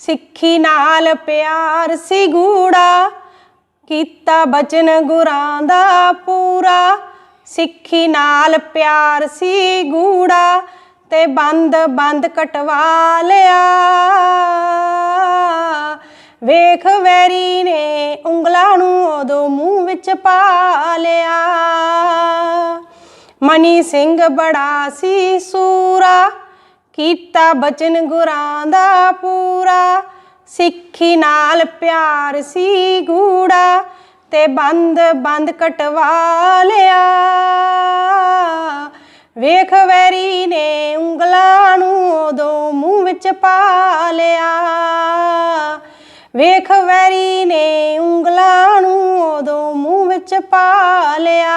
ਸਿੱਖੀ ਨਾਲ ਪਿਆਰ ਸੀ ਗੂੜਾ, ਕੀਤਾ ਬਚਨ ਗੁਰਾਂ ਦਾ ਪੂਰਾ। ਸਿੱਖੀ ਨਾਲ ਪਿਆਰ ਸੀ ਗੂੜਾ ਤੇ ਬੰਦ ਬੰਦ ਕਟਵਾ ਲਿਆ। ਵੇਖ ਵੈਰੀ ਨੇ ਉਂਗਲਾਂ ਨੂੰ ਉਦੋਂ ਮੂੰਹ ਵਿੱਚ ਪਾ ਲਿਆ। ਮਨੀ ਸਿੰਘ ਬੜਾ ਸੀ ਸੂਰਾ ਕੀਤਾ ਬਚਨ ਗੁਰਾਂ ਦਾ ਪੂਰਾ, ਸਿੱਖੀ ਨਾਲ ਪਿਆਰ ਸੀ ਗੂੜਾ ਤੇ ਬੰਦ ਬੰਦ ਕਟਵਾ ਲਿਆ। ਵੇਖ ਵੈਰੀ ਨੇ ਉਂਗਲਾਂ ਨੂੰ ਉਦੋਂ ਮੂੰਹ ਵਿੱਚ ਪਾ ਲਿਆ। ਵੇਖ ਵੈਰੀ ਨੇ ਉਂਗਲਾਂ ਨੂੰ ਉਦੋਂ ਮੂੰਹ ਵਿੱਚ ਪਾ ਲਿਆ।